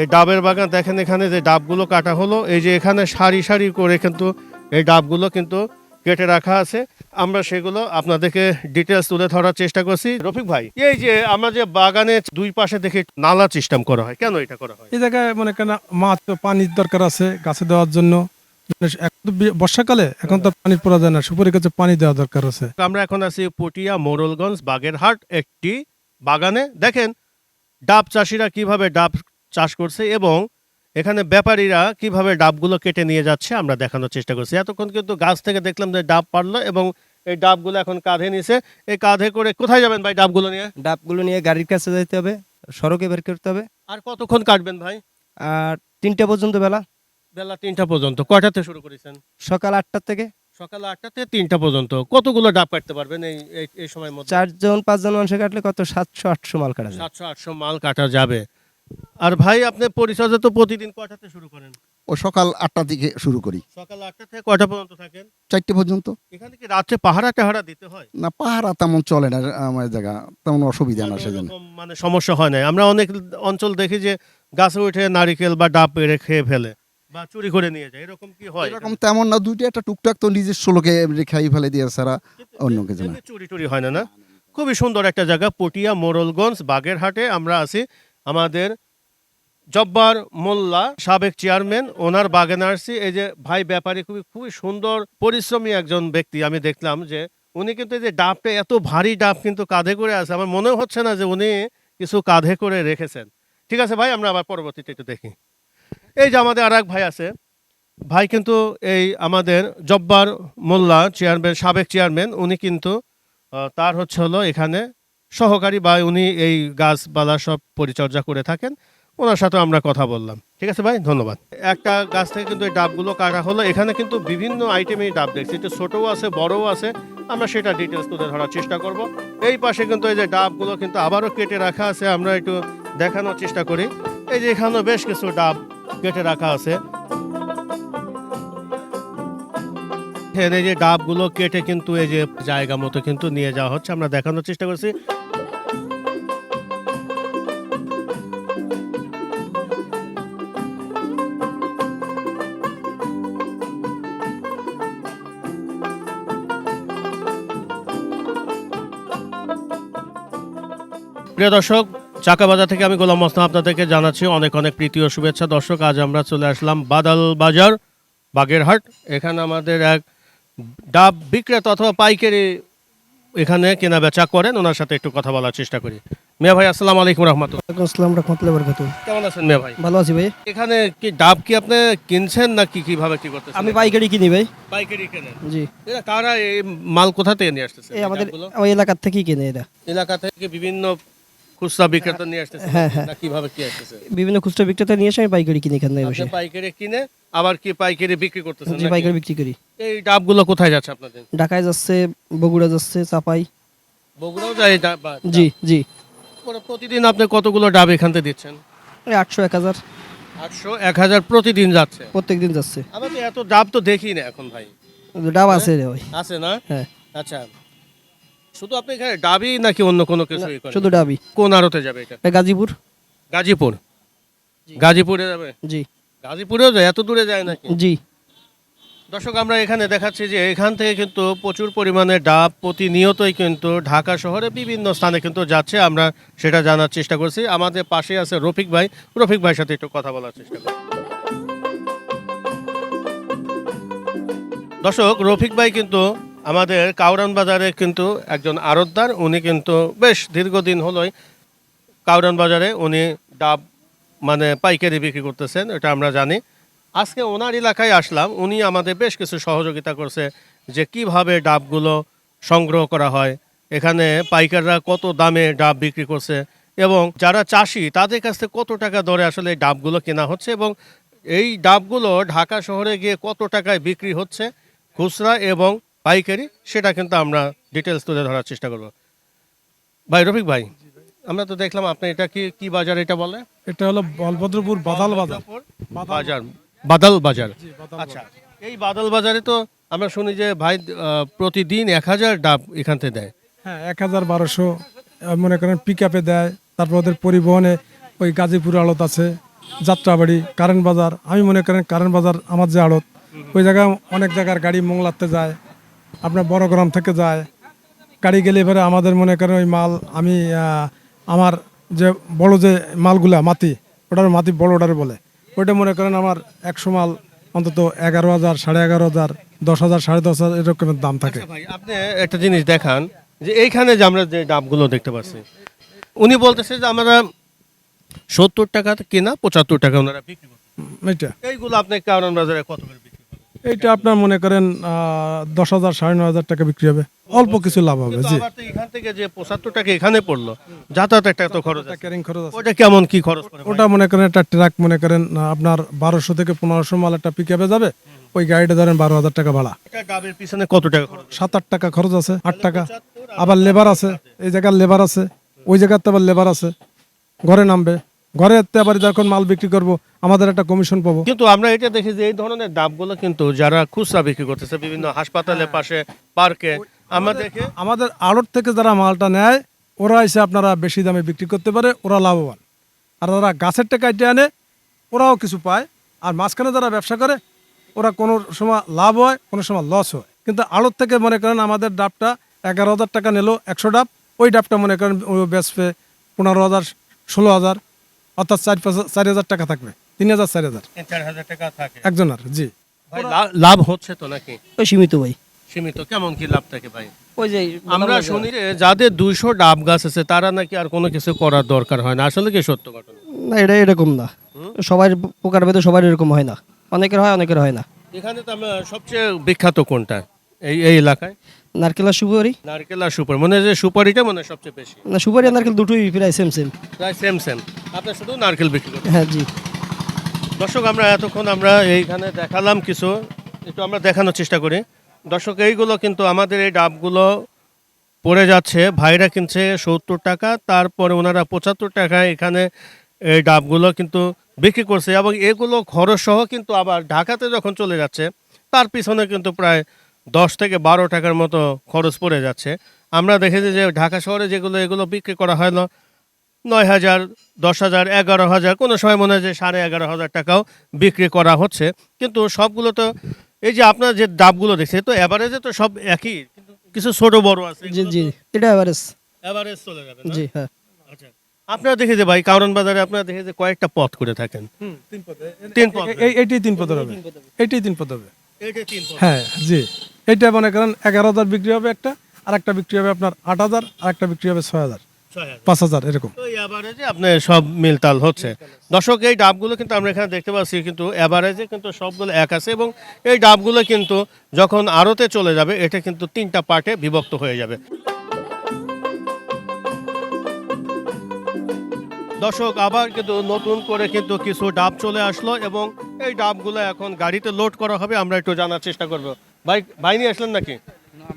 এই ডাবের বাগান দেখেন এখানে যে ডাবগুলো কাটা হলো এই যে এখানে সারি সারি করে কিন্তু এই ডাবগুলো কিন্তু কেটে রাখা আছে। আমরা সেগুলো আপনাদেরকে ডিটেলস তুলে ধরার চেষ্টা করছি। রফিক ভাই এই যে আমরা যে বাগানে দুই পাশে দেখে নালা সিস্টেম করা হয় কেন এটা করা হয়? এই জায়গায় মনে করেন মাছ পানির দরকার আছে গাছে দেওয়ার জন্য। বর্ষাকালে এখন তো পানির পড়া যায় না সুপারি গাছে পানি দেওয়া দরকার আছে। আমরা এখন আছি পটিয়া মোরলগঞ্জ বাগেরহাট একটি বাগানে। দেখেন ডাব চাষিরা কীভাবে ডাব চাষ করছে এবং এখানে ব্যাপারীরা কীভাবে ডাবগুলো কেটে নিয়ে যাচ্ছে আমরা দেখানোর চেষ্টা করছি। এতক্ষণ কিন্তু গাছ থেকে দেখলাম যে ডাব পারল এবং এই ডাবগুলো এখন কাঁধে নিছে। এই কাঁধে করে কোথায় যাবেন ভাই ডাবগুলো নিয়ে? ডাবগুলো নিয়ে গাড়ির কাছে যেতে হবে সড়কে বের করতে হবে। আর কতক্ষণ কাটবেন ভাই? আর তিনটে পর্যন্ত বেলা। বেলা তিনটা পর্যন্ত। কয়টাতে শুরু করেছেন? সকাল আটটার থেকে। সকাল আটটা থেকে তিনটা পর্যন্ত। কতগুলো ডাব কাটতে পারবেন এই এই- সময় মধ্যে? চারজন পাঁচজন মানুষে কাটলে কত? সাতশো আটশো মাল কাটা সাতশো আটশো মাল কাটা যাবে। আর ভাই আপনি পরিচর্যা তো প্রতিদিন কয়টাতে শুরু করেন? ও সকাল আটটা থেকে শুরু করি। সকাল আটটা থেকে কয়টা পর্যন্ত থাকেন? চারটে পর্যন্ত। এখানে কি রাত্রে পাহারা টাহারা দিতে হয়? না পাহারা তেমন চলে না আমার জায়গা তেমন অসুবিধা না সেজন্য। মানে সমস্যা হয় না আমরা অনেক অঞ্চল দেখি যে গাছে উঠে নারিকেল বা ডাব পেড়ে খেয়ে ফেলে বা চুরি করে নিয়ে যায়। এরকম কি হয় এরকম তেমন না দুইটা একটা টুকটাক তো নিজস্ব লোকে রেখাই ফেলে দিয়ে ছাড়া অন্য কিছু না। চুরি টুরি হয় না না? খুবই সুন্দর একটা জায়গা পটিয়া মোরলগঞ্জ বাগেরহাটে আমরা আছি। আমাদের জব্বার মোল্লা, সাবেক চেয়ারম্যান, ওনার বাগানে আসছি এই যে ভাই ব্যাপারী খুবই খুবই সুন্দর, পরিশ্রমী একজন ব্যক্তি আমি দেখলাম যে উনি কিন্তু এই যে ডাবটা, এত ভারী ডাব কিন্তু কাঁধে করে আছে। আমার মনে হচ্ছে না যে উনি কিছু কাঁধে করে রেখেছেন। ঠিক আছে ভাই, আমরা আবার পরবর্তীতে একটু দেখি। এই যে আমাদের আর ভাই আছে। ভাই কিন্তু এই আমাদের জব্বার মোল্লা, চেয়ারম্যান, সাবেক চেয়ারম্যান, উনি কিন্তু তার হচ্ছে হলো এখানে সহকারী বা উনি এই গাছপালা সব পরিচর্যা করে থাকেন। ওনার সাথে আমরা কথা বললাম। ঠিক আছে ভাই? ধন্যবাদ। একটা গাছ থেকে কিন্তু এই ডাবগুলো কাটা হলো। এখানে কিন্তু বিভিন্ন আইটেমের ডাব দেখছি। একটু ছোটও আছে, বড়ও আছে। আমরা সেটা ডিটেলস তুলে ধরার চেষ্টা করব। এই পাশে কিন্তু এই যে ডাবগুলো কিন্তু আবারও কেটে রাখা আছে। আমরা একটু দেখানোর চেষ্টা করি। এই যে এখানেও বেশ কিছু ডাব কেটে রাখা আছে। এই যে ডাবগুলো কেটে কিন্তু এই যে জায়গা মতো কিন্তু নিয়ে যাওয়া হচ্ছে। আমরা দেখানোর চেষ্টা করছি। প্রিয় দর্শক চাকা বাজার থেকে আমি গোলাম মোস্তফা আপনাদেরকে জানাচ্ছি অনেক অনেক প্রীতি ও শুভেচ্ছা। দর্শক আজ আমরা চলে আসলাম বাদাল বাজার বাগেরহাট। এখানে আমাদের এক ডাব বিক্রেতা অথবা পাইকারি এখানে কেনা বেচা করেন। ওনার সাথে একটু কথা বলার চেষ্টা করি। মিয়া ভাই আসসালামু আলাইকুম রহমতুল্লাহ। আসসালাম রহমতুল্লাহ কেমন আছেন মিয়া ভাই? ভালো আছি ভাই। এখানে কি ডাব কি আপনি কিনছেন না কি কীভাবে কি করতেছেন? আমি পাইকারি কিনি ভাই। পাইকারি কেনেন? জি। এরা কারা এই মাল কোথা থেকে নিয়ে আসতেছে? এই আমাদের ওই এলাকার থেকেই কিনে এটা এলাকা থেকে বিভিন্ন খুচরা বিক্রেতা নিয়ে আসতেছে হ্যাঁ, হ্যাঁ। না কীভাবে কি আসতেছে। বিভিন্ন খুচরা বিক্রেতা নিয়ে এসে আমি পাইকারি কিনি এখান থেকে বসে। আপনি পাইকারি কিনে আবার কি পাইকারি বিক্রি করতেছেন নাকি? পাইকারি বিক্রি করি। এই ডাবগুলো কোথায় যাচ্ছে আপনাদের? ঢাকায় যাচ্ছে বগুড়া যাচ্ছে চাপাই। বগুড়াও যায় ডাব বা- জি জি। প্রতিদিন আপনি কতগুলো ডাব এখান থেকে দিচ্ছেন? ওই আটশো এক হাজার। আটশো এক হাজার প্রতিদিন যাচ্ছে? প্রত্যেক দিন যাচ্ছে। আমরা তো এত ডাব তো দেখি না এখন ভাই। ডাব আছে রে ভাই। আছে না? হ্যাঁ। আচ্ছা। শুধু আপনি এখানে ডাবই নাকি অন্য কোনো কিছু ই করেন? শুধু ডাবই কোন আড়তে যাবে এটা? এটা গাজীপুর। গাজীপুর? গাজীপুরে যাবে? জি। গাজীপুরেও যায়? এত দূরে যায় নাকি? জি। দর্শক আমরা এখানে দেখাচ্ছি যে এখান থেকে কিন্তু প্রচুর পরিমাণে ডাব প্রতিনিয়তই কিন্তু ঢাকা শহরে বিভিন্ন স্থানে কিন্তু যাচ্ছে। আমরা সেটা জানার চেষ্টা করছি। আমাদের পাশে আছে রফিক ভাই। রফিক ভাইয়ের সাথে একটু কথা বলার চেষ্টা করি দর্শক রফিক ভাই কিন্তু আমাদের কাউরান বাজারে কিন্তু একজন আড়তদার উনি কিন্তু বেশ দীর্ঘদিন হলোই কাউরান বাজারে উনি ডাব মানে পাইকারি বিক্রি করতেছেন, এটা আমরা জানি। আজকে ওনার এলাকায় আসলাম, উনি আমাদের বেশ কিছু সহযোগিতা করছে যে কীভাবে ডাবগুলো সংগ্রহ করা হয়, এখানে পাইকাররা কত দামে ডাব বিক্রি করছে, এবং যারা চাষি, তাদের কাছ থেকে কত টাকা দরে আসলে ডাবগুলো কেনা হচ্ছে, এবং এই ডাবগুলো ঢাকা শহরে গিয়ে কত টাকায় বিক্রি হচ্ছে, খুচরা এবং পাইকারি সেটা কিন্তু আমরা ডিটেলস তুলে ধরার চেষ্টা করব। ভাই রফিক ভাই আমরা তো দেখলাম আপনি এটা কি কি বাজার এটা বলে? এটা হলো বলভদ্রপুর বাদাল বাজার। বাজার বাদাল বাজার। আচ্ছা এই বাদাল বাজারে তো আমরা শুনি যে ভাই প্রতিদিন এক হাজার ডাব এখান থেকে দেয়। হ্যাঁ এক হাজার বারোশো মনে করেন পিক আপে দেয়। তারপর ওদের পরিবহনে ওই গাজীপুর আড়ত আছে যাত্রাবাড়ি কারেন্ট বাজার। আমি মনে করেন কারেন্ট বাজার আমার যে আড়ত ওই জায়গায় অনেক জায়গার গাড়ি মোংলাতে যায়। আপনার বড় গ্রাম থেকে যায় গাড়ি গেলে এবারে আমাদের মনে করেন ওই মাল আমি আমার যে বড় যে মালগুলা মাটি ওটার মাটি বড় ওটারে বলে। ওইটা মনে করেন আমার একশো মাল অন্তত এগারো হাজার সাড়ে এগারো হাজার দশ হাজার সাড়ে দশ হাজার এরকমের দাম থাকে। ভাই আপনি একটা জিনিস দেখান যে এইখানে যে আমরা যে ডাবগুলো দেখতে পাচ্ছি উনি বলতেছে যে আমরা সত্তর টাকা কিনা পঁচাত্তর টাকা ওনারা বিক্রি করছে এইটা। এইগুলো আপনি কারণ বাজারে কত করে এইটা আপনার মনে করেন দশ হাজার সাড়ে নয় হাজার টাকা বিক্রি হবে। অল্প কিছু লাভ হবে জি। এখান থেকে যে পঁচাত্তর টাকা এখানে পড়ল যাতায়াত একটা তো খরচ ক্যারিং খরচ আছে। ওটা কেমন কি খরচ ওটা মনে করেন একটা ট্রাক মনে করেন আপনার বারোশো থেকে পনেরোশো মাল একটা পিক যাবে ওই গাড়িটা ধরেন বারো হাজার টাকা ভাড়া। ডাবের পিছনে কত টাকা সাত আট টাকা খরচ আছে আট টাকা। আবার লেবার আছে এই জায়গার লেবার আছে ওই জায়গাতে আবার লেবার আছে ঘরে নামবে। ঘরে আবার যখন মাল বিক্রি করব আমাদের একটা কমিশন পাবো। কিন্তু আমরা এটা দেখি যে এই ধরনের ডাবগুলো কিন্তু যারা খুচরা বিক্রি করতেছে বিভিন্ন হাসপাতালের পাশে পার্কে আমরা দেখে আমাদের আড়ত থেকে যারা মালটা নেয় ওরা এসে আপনারা বেশি দামে বিক্রি করতে পারে ওরা লাভবান। আর যারা গাছের টাকা কেটে আনে ওরাও কিছু পায়। আর মাঝখানে যারা ব্যবসা করে ওরা কোনো সময় লাভ হয় কোনো সময় লস হয়। কিন্তু আড়ত থেকে মনে করেন আমাদের ডাবটা এগারো হাজার টাকা নিল একশো ডাব ওই ডাবটা মনে করেন ও বেচবে পনেরো হাজার ষোলো হাজার। অর্থাৎ চার চারি হাজার টাকা থাকবে। তিন হাজার চার হাজার। চার হাজার টাকা থাকে। একজনের জি। লাভ হচ্ছে তো নাকি? ওই সীমিত ভাই। সীমিত কেমন কি লাভ থাকে ভাই? ওই যে আমরা শুনি যাদের দুইশো ডাব গাছ আছে তারা নাকি আর কোনো কিছু করার দরকার হয় না। আসলে কি সত্য ঘটনা? না এটা এরকম না। সবার প্রকার ভেদে সবার এরকম হয় না। অনেকের হয় অনেকের হয় না। এখানে তো আমরা সবচেয়ে বিখ্যাত কোনটা? এই এই এলাকায়? নারকেল আর সুপারি। নারকেল আর সুপারি মনে হয় যে সুপারিটা মনে হয় সবচেয়ে বেশি? না সুপারি আর নারকেল দুটোই প্রায় সেম সেম প্রায় সেম সেম আপনার শুধু নারকেল বিক্রি করেন হ্যাঁ জি। দর্শক আমরা এতক্ষণ আমরা এইখানে দেখালাম কিছু একটু আমরা দেখানোর চেষ্টা করি। দর্শক এইগুলো কিন্তু আমাদের এই ডাবগুলো পড়ে যাচ্ছে। ভাইরা কিনছে সত্তর টাকা তারপরে ওনারা পঁচাত্তর টাকায় এখানে এই ডাবগুলো কিন্তু বিক্রি করছে। এবং এগুলো খরচ সহ কিন্তু আবার ঢাকাতে যখন চলে যাচ্ছে তার পিছনে কিন্তু প্রায় দশ থেকে বারো টাকার মতো খরচ পড়ে যাচ্ছে। আমরা দেখেছি যে ঢাকা শহরে যেগুলো এগুলো বিক্রি করা হয় না। নয় হাজার দশ হাজার এগারো হাজার কোনো সময় মনে হয় যে সাড়ে এগারো হাজার টাকাও বিক্রি করা হচ্ছে। কিন্তু সবগুলো তো এই যে আপনার যে ডাবগুলো দেখছে তো এভারেজে তো সব একই কিন্তু কিছু ছোট বড় আছে জি জি এটা এভারেজ এভারেজ চলে যাবে জি হ্যাঁ। আচ্ছা আপনারা দেখে যে ভাই কারণ বাজারে আপনারা দেখে যে কয়েকটা পথ করে থাকেন। তিন পথ। এই এইটাই তিন পথ হবে। এইটাই তিন পদ হবে। এইটা তিন পথ। হ্যাঁ জি। এইটা মনে করেন এগারো হাজার বিক্রি হবে একটা আর একটা বিক্রি হবে আপনার আট হাজার আর একটা বিক্রি হবে ছয় হাজার পাঁচ হাজার এরকম। অ্যাভারেজে আপনার সব মিলতাল হচ্ছে। দর্শক এই ডাবগুলো কিন্তু আমরা এখানে দেখতে পাচ্ছি কিন্তু অ্যাভারেজে কিন্তু সবগুলো এক আছে এবং এই ডাবগুলো কিন্তু যখন আড়তে চলে যাবে এটা কিন্তু তিনটা পার্টে বিভক্ত হয়ে যাবে। দর্শক আবার কিন্তু নতুন করে কিন্তু কিছু ডাব চলে আসলো এবং এই ডাবগুলো এখন গাড়িতে লোড করা হবে আমরা একটু জানার চেষ্টা করব। ভাই ভাই নিয়ে আসলেন নাকি?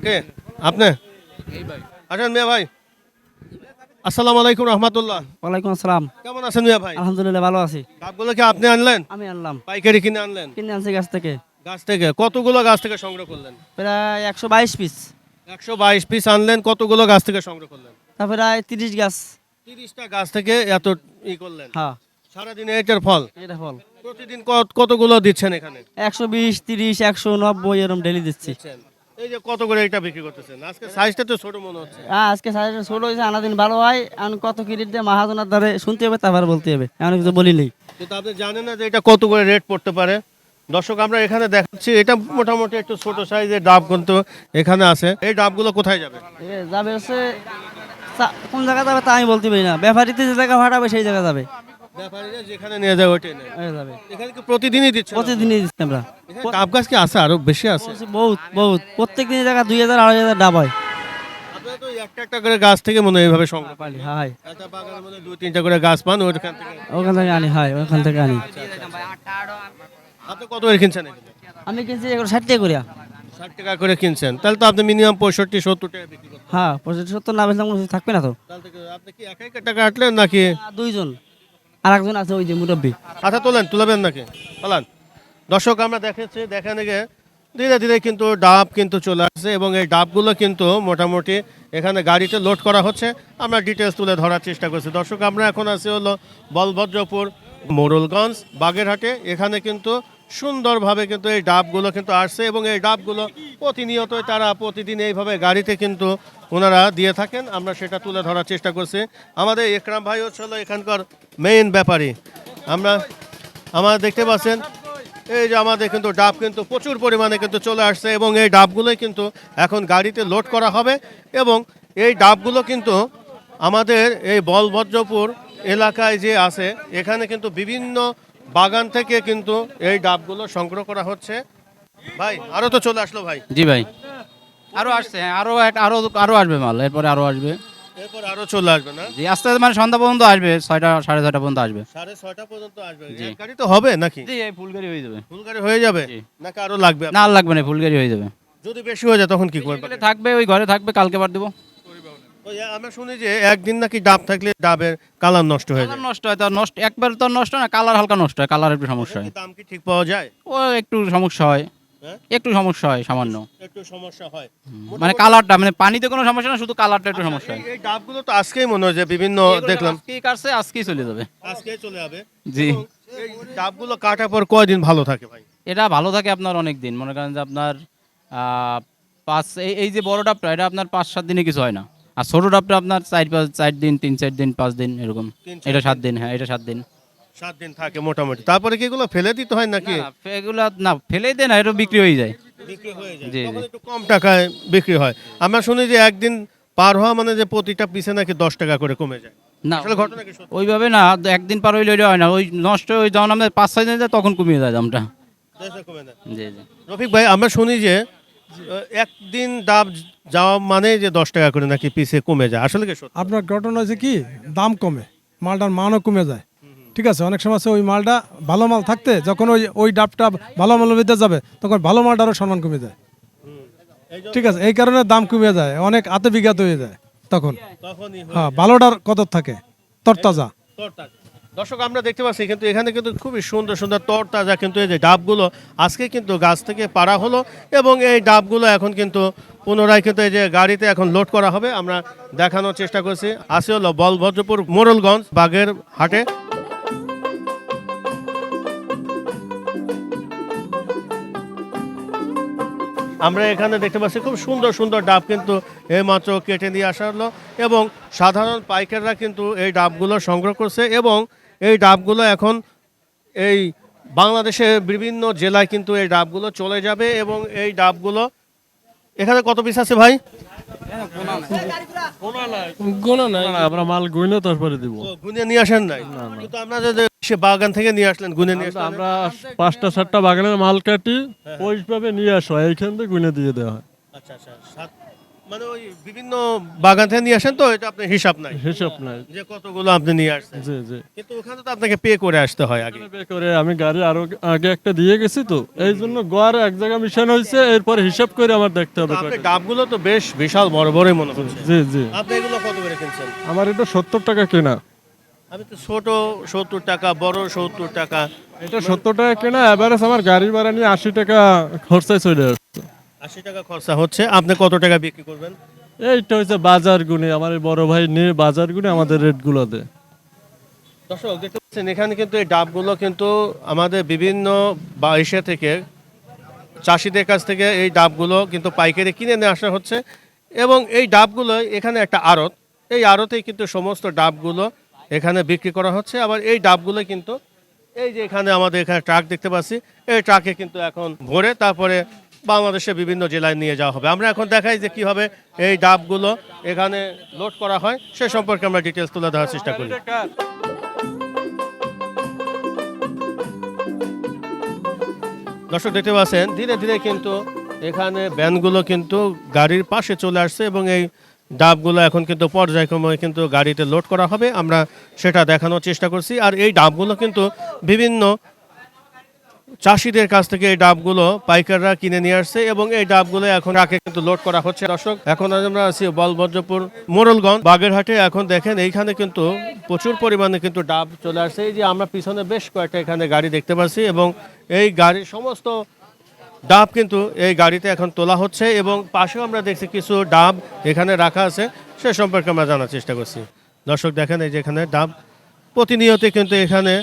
কে? আপনি? আসেন মিয়া ভাই। আসসালামু আলাইকুম রহমতুল্লাহ। ওয়ালাইকুম আসসালাম। কেমন আছেন মিয়া ভাই? আলহামদুলিল্লাহ ভালো আছি। ডাবগুলো কি আপনি আনলেন? আমি আনলাম। পাইকারি কিনে আনলেন? কিনে আনছি গাছ থেকে। গাছ থেকে? কতগুলো গাছ থেকে সংগ্রহ করলেন? প্রায় একশো বাইশ পিস। একশো বাইশ পিস আনলেন কতগুলো গাছ থেকে সংগ্রহ করলেন? তারপরে প্রায় তিরিশ গাছ। তিরিশটা গাছ থেকে এত ই করলেন? হ্যাঁ। সারাদিনে এটার ফল? এটা ফল। প্রতিদিন কত- কতগুলো দিচ্ছেন এখানে? একশো বিশ তিরিশ একশো নব্বই এরকম ডেলি দিচ্ছি। এই যে কত করে এটা বিক্রি করতেছেন? আজকে সাইজটা তো ছোট মনে হচ্ছে। হ্যাঁ আজকে সাইজটা ছোট হয়েছে আনাদিন ভালো হয়। এখন কত কিরিট দিয়ে মাহাজনার দ্বারে শুনতে হবে তারপর বলতে হবে। এমন কিছু বলি নেই। কিন্তু আপনি জানেন না যে এটা কত করে রেট পড়তে পারে? দর্শক আমরা এখানে দেখাচ্ছি এটা মোটামুটি একটু ছোট সাইজের ডাব কিন্তু এখানে আছে। এই ডাবগুলো কোথায় যাবে? যাবে হচ্ছে কোন জায়গা যাবে তা আমি বলতে পারি না। ব্যাপারীতে যে জায়গা ভাড়াবে সেই জায়গা যাবে। ব্যাপারীরা যেখানে নিয়ে যায় ওইটাই নেয়। যাবে। এখানে কি প্রতিদিনই দিচ্ছে? প্রতিদিনই দিচ্ছি আমরা। এখানে ডাব গাছ কি আছে? আরও বেশি আছে? বহুত বহুত। প্রত্যেক দিনের জায়গা দুই হাজার আড়াই হাজার ডাব হয়। আপনারা তো একটা একটা করে গাছ থেকে মনে হয় এইভাবে সংগ্রহ করেন। পালি হয়। একটা বাগানের মধ্যে দুই তিনটা করে গাছ পান ওইখান থেকে ওখান থেকে আনি হয় ওখান থেকে আনি। আপনি কত করে কিনছেন এগুলো? আমি কিনছি এগুলো ষাট টাকা করিয়া। ষাট টাকা করে কিনছেন। তাহলে তো আপনি মিনিমাম পঁয়ষট্টি সত্তর টাকা বিক্রি করতেন হ্যাঁ পঁয়ষট্টি সত্তর না বেশি কোনো থাকবে না তো। তাহলে থেকে আপনি কি একা একা টাকা আটলেন নাকি? দুইজন। আর একজন আছে ওই যে মুরব্বী। আচ্ছা তোলেন তুলাবেন নাকি? পালান। দর্শক, আমরা দেখেছি, দেখানে গিয়ে ধীরে ধীরে কিন্তু ডাব কিন্তু চলে আসছে এবং এই ডাবগুলো কিন্তু মোটামুটি এখানে গাড়িতে লোড করা হচ্ছে। আমরা ডিটেলস তুলে ধরার চেষ্টা করছি। দর্শক, আমরা এখন আছি হলো বলভদ্রপুর মোরলগঞ্জ বাগেরহাটে। এখানে কিন্তু সুন্দরভাবে কিন্তু এই ডাবগুলো কিন্তু আসছে এবং এই ডাবগুলো প্রতিনিয়তই তারা প্রতিদিন এইভাবে গাড়িতে কিন্তু ওনারা দিয়ে থাকেন। আমরা সেটা তুলে ধরার চেষ্টা করছি। আমাদের একরাম ভাই হচ্ছে এখানকার মেইন ব্যাপারী। আমরা আমরা দেখতে পাচ্ছেন, এই যে আমাদের কিন্তু ডাব কিন্তু প্রচুর পরিমাণে কিন্তু চলে আসছে এবং এই ডাবগুলোই কিন্তু এখন গাড়িতে লোড করা হবে এবং এই ডাবগুলো কিন্তু আমাদের এই বলভদ্রপুর এলাকায় যে আছে, এখানে কিন্তু বিভিন্ন বাগান থেকে কিন্তু এই ডাবগুলো সংগ্রহ করা হচ্ছে। ভাই আরও তো চলে আসলো ভাই। জি ভাই। আরও আসছে আরও আরও আরও আসবে মাল এরপরে আরও আসবে। এরপর আরও চলে আসবে না? জি আস্তে আস্তে মানে সন্ধ্যা পর্যন্ত আসবে ছয়টা সাড়ে ছয়টা পর্যন্ত আসবে। সাড়ে ছয়টা পর্যন্ত আসবে। গাড়ি তো হবে নাকি? জি এই ফুলগাড়ি হয়ে যাবে। হয়ে যাবে? জি। নাকি আরও লাগবে? না আর লাগবে না হয়ে যাবে। যদি বেশি হয়ে যায় তখন কি করবে? থাকবে ওই ঘরে থাকবে কালকে বার দেবো। আমরা শুনি যে একদিন নাকি ডাব থাকলে ডাবের কালার নষ্ট হয়ে যায়। নষ্ট হয় তো নষ্ট একবার তো নষ্ট না কালার হালকা নষ্ট হয় কালার একটু সমস্যা হয়। দাম কি ঠিক পাওয়া যায়? ও একটু সমস্যা হয়। হ্যাঁ? একটু সমস্যা হয় সামান্য। একটু সমস্যা হয়। মানে কালারটা মানে পানিতে কোনো সমস্যা না শুধু কালারটা একটু সমস্যা হয়। এই- ডাবগুলো তো আজকেই মনে হয় যে বিভিন্ন দেখলাম। আজকেই কাটছে আজকেই চলে যাবে। আজকে চলে যাবে। জি। এই ডাবগুলো কাটার পর কয়দিন ভালো থাকে ভাই? এটা ভালো থাকে আপনার অনেক দিন। মনে করেন যে আপনার আহ, পাঁচ এই এই যে বড় ডাবটা এটা আপনার পাঁচ সাত দিনে কিছু হয় না। আর ছোট ডাবটা আপনার চার পাঁচ চার দিন তিন চার দিন পাঁচ দিন এরকম। এটা সাত দিন? হ্যাঁ এটা সাত দিন। সাত দিন থাকে মোটামুটি। তারপরে কি এগুলো ফেলে দিতে হয় নাকি? এগুলো না ফেলেই দেয় না এটা বিক্রি হয়ে যায়। বিক্রি হয়ে যায়। একটু কম টাকায় বিক্রি হয়। আমরা শুনি যে একদিন পার হওয়া মানে যে প্রতিটা পিছে নাকি দশ টাকা করে কমে যায়। না আসলে ঘটনা ওইভাবে না একদিন পার হইলে হয় না। ওই নষ্ট ওই যখন আমাদের পাঁচ ছয় দিন যায় তখন কমিয়ে যায় দামটা। রফিক ভাই আমরা শুনি যে একদিন ডাব যাওয়া মানে যে দশ টাকা করে নাকি পিসে কমে যায়। আসলে কি সত্যি? আপনার ঘটনা হয়েছে কি? দাম কমে মালটার মানও কমে যায়। ঠিক আছে অনেক সময় আছে ওই মালটা ভালো মাল থাকতে যখন ওই ওই ডাবটা ভালো মাল বেঁধে যাবে তখন ভালো মালটারও সম্মান কমে যায়। ঠিক আছে এই কারণে দাম কমে যায় অনেক আতে বিঘাত হয়ে যায় তখন। তখনই হ্যাঁ ভালোটার কদর থাকে তরতাজা। দর্শক, আমরা দেখতে পাচ্ছি কিন্তু এখানে কিন্তু খুবই সুন্দর সুন্দর তরতাজা কিন্তু এই যে ডাবগুলো আজকে কিন্তু গাছ থেকে পাড়া হলো এবং এই ডাবগুলো এখন কিন্তু পুনরায় কিন্তু এই যে গাড়িতে এখন লোড করা হবে। আমরা দেখানোর চেষ্টা করছি। আসে হলো বলভদ্রপুর মোরলগঞ্জ বাগের হাটে। আমরা এখানে দেখতে পাচ্ছি খুব সুন্দর সুন্দর ডাব কিন্তু এইমাত্র কেটে নিয়ে আসা হলো এবং সাধারণ পাইকাররা কিন্তু এই ডাবগুলো সংগ্রহ করছে এবং এই ডাবগুলো এখন এই বাংলাদেশের বিভিন্ন জেলায় কিন্তু এই ডাবগুলো চলে যাবে এবং এই ডাবগুলো এখানে কত পিস আছে ভাই? গোনা আমরা মাল তারপরে দিব। গুনে নিয়ে আসেন নাই? কিন্তু আপনারা যে সে বাগান থেকে নিয়ে আসলেন গুনে নিয়ে আসলেন। আমরা পাঁচটা সাতটা বাগানের মাল কাটি ওইভাবে নিয়ে আসো এইখান থেকে গুইনা দিয়ে দেওয়া হয়। আচ্ছা আচ্ছা সাত- মানে ওই বিভিন্ন বাগান থেকে নিয়ে আসেন তো এটা আপনার হিসাব নাই। হিসাব নাই। যে কতগুলো আপনি নিয়ে আসছেন। জি জি। কিন্তু ওখানে তো আপনাকে পে করে আসতে হয় আগে। পে করে আমি গাড়ি আরও আগে একটা দিয়ে গেছি তো এই জন্য গোয়ার এক জায়গায় মিশন হয়েছে এরপর হিসাব করে আমার দেখতে হবে আপনি। ডাবগুলো তো বেশ বিশাল বড় বড়ই মনে হচ্ছে। জি জি। আপনি এগুলো কত করে কিনছেন? আমার এটা সত্তর টাকা কেনা। আমি তো ছোট সত্তর টাকা বড় সত্তর টাকা। এটা সত্তর টাকা কেনা এভারেজ আমার গাড়ি ভাড়া নিয়ে আশি টাকা খরচায় চলে আসছে। আশি টাকা খরচা হচ্ছে। আপনি কত টাকা বিক্রি করবেন? এইটা হচ্ছে বাজার গুনে আমার এই বড় ভাই নিয়ে বাজার গুনে আমাদের রেটগুলো দেয়। দর্শক দেখতে পাচ্ছেন এখানে কিন্তু এই ডাবগুলো কিন্তু আমাদের বিভিন্ন বা এশিয়া থেকে চাষিদের কাছ থেকে এই ডাবগুলো কিন্তু পাইকারি কিনে নিয়ে আসা হচ্ছে। এবং এই ডাবগুলো এখানে একটা আড়ত। এই আড়তেই কিন্তু সমস্ত ডাবগুলো এখানে বিক্রি করা হচ্ছে। আবার এই ডাবগুলো কিন্তু এই যে এখানে আমাদের এখানে ট্রাক দেখতে পাচ্ছি এই ট্রাকে কিন্তু এখন ভরে তারপরে বাংলাদেশের বিভিন্ন জেলায় নিয়ে যাওয়া হবে। আমরা এখন দেখাই যে কীভাবে এই ডাবগুলো এখানে লোড করা হয়। সে সম্পর্কে আমরা ডিটেলস তুলে ধরার চেষ্টা করি। দর্শক, দেখতে পাচ্ছেন, ধীরে ধীরে কিন্তু এখানে ভ্যানগুলো কিন্তু গাড়ির পাশে চলে আসছে এবং এই ডাবগুলো এখন কিন্তু পর্যায়ক্রমে কিন্তু গাড়িতে লোড করা হবে। আমরা সেটা দেখানোর চেষ্টা করছি। আর এই ডাবগুলো কিন্তু বিভিন্ন চাষিদের কাছ থেকে এই ডাবগুলো পাইকাররা কিনে নিয়ে আসছে এবং এই ডাবগুলো এখন আগে কিন্তু লোড করা হচ্ছে। দর্শক, এখন আমরা আছি বলভদ্রপুর মোরলগঞ্জ বাগেরহাটে এখন দেখেন এইখানে কিন্তু প্রচুর পরিমাণে কিন্তু ডাব চলে আসছে। এই যে আমরা পিছনে বেশ কয়েকটা এখানে গাড়ি দেখতে পাচ্ছি এবং এই গাড়ির সমস্ত ডাব কিন্তু এই গাড়িতে এখন তোলা হচ্ছে এবং পাশেও আমরা দেখছি কিছু ডাব এখানে রাখা আছে। সে সম্পর্কে আমরা জানার চেষ্টা করছি। দর্শক, দেখেন এই যে এখানে ডাব। প্রতিনিয়ত কিন্তু এখানে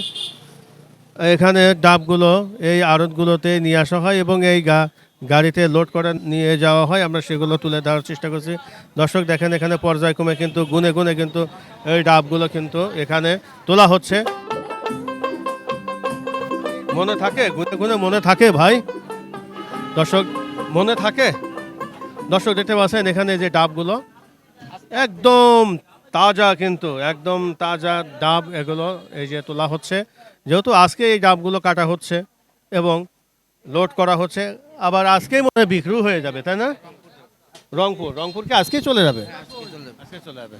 এখানে ডাবগুলো, এই আড়তগুলোতে নিয়ে আসা হয় এবং এই গা, গাড়িতে লোড করে নিয়ে যাওয়া হয়। আমরা সেগুলো তুলে দেওয়ার চেষ্টা করছি। দর্শক দেখেন, এখানে পর্যায়ক্রমে কিন্তু, গুনে গুনে কিন্তু এই ডাবগুলো কিন্তু এখানে তোলা হচ্ছে। মনে থাকে? গুনে গুনে মনে থাকে ভাই? দর্শক, মনে থাকে? দর্শক দেখতে পাচ্ছেন এখানে যে ডাবগুলো? একদম তাজা কিন্তু, একদম তাজা ডাব এগুলো এই যে তোলা হচ্ছে। যেহেতু আজকে এই ডাবগুলো কাটা হচ্ছে এবং লোড করা হচ্ছে, আবার আজকেই মনে হয় বিক্রি হয়ে যাবে, তাই না? রংপুর রংপুর কি আজকেই চলে যাবে? আজকে চলে যাবে।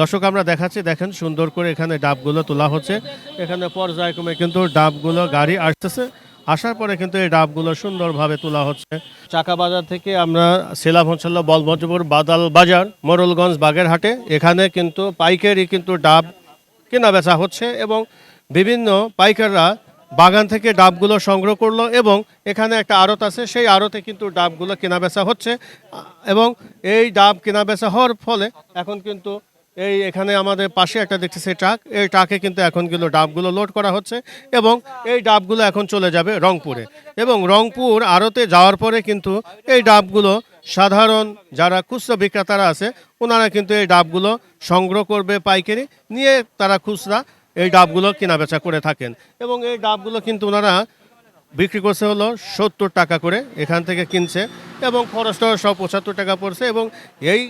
দর্শক, আমরা দেখাচ্ছি, দেখেন সুন্দর করে এখানে ডাবগুলো তোলা হচ্ছে। এখানে পর্যায়ক্রমে কিন্তু ডাবগুলো গাড়ি আসতেছে। আসার পরে কিন্তু এই ডাবগুলো সুন্দরভাবে তোলা হচ্ছে। চাকা বাজার থেকে আমরা সেলাম হচ্ছিল বলভদ্রপুর বাদাল বাজার, মোরলগঞ্জ বাগেরহাটে। এখানে কিন্তু পাইকারি কিন্তু ডাব কেনা বেচা হচ্ছে এবং বিভিন্ন পাইকাররা বাগান থেকে ডাবগুলো সংগ্রহ করল এবং এখানে একটা আড়ত আছে, সেই আড়তে কিন্তু ডাবগুলো কেনা বেচা হচ্ছে। এবং এই ডাব কেনা বেচা হওয়ার ফলে এখন কিন্তু এই এখানে আমাদের পাশে একটা দেখতেছি ট্রাক। এই ট্রাকে কিন্তু এখনগুলো ডাবগুলো লোড করা হচ্ছে এবং এই ডাবগুলো এখন চলে যাবে রংপুরে। এবং রংপুর আড়তে যাওয়ার পরে কিন্তু এই ডাবগুলো সাধারণ যারা খুচরা বিক্রেতারা আছে, ওনারা কিন্তু এই ডাবগুলো সংগ্রহ করবে পাইকারি। নিয়ে তারা খুচরা এই ডাবগুলো কেনা বেচা করে থাকেন। এবং এই ডাবগুলো কিন্তু ওনারা বিক্রি করছে হলো সত্তর টাকা করে এখান থেকে কিনছে এবং খরচটা সব পঁচাত্তর টাকা পড়ছে এবং এই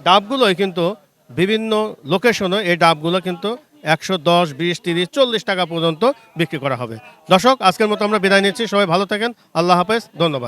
ডাবগুলোই কিন্তু বিভিন্ন লোকেশনে এই ডাবগুলো কিন্তু একশো দশ, বিশ, তিরিশ, চল্লিশ টাকা পর্যন্ত বিক্রি করা হবে। দর্শক, আজকের মতো আমরা বিদায় নিচ্ছি। সবাই ভালো থাকেন। আল্লাহ হাফেজ। ধন্যবাদ।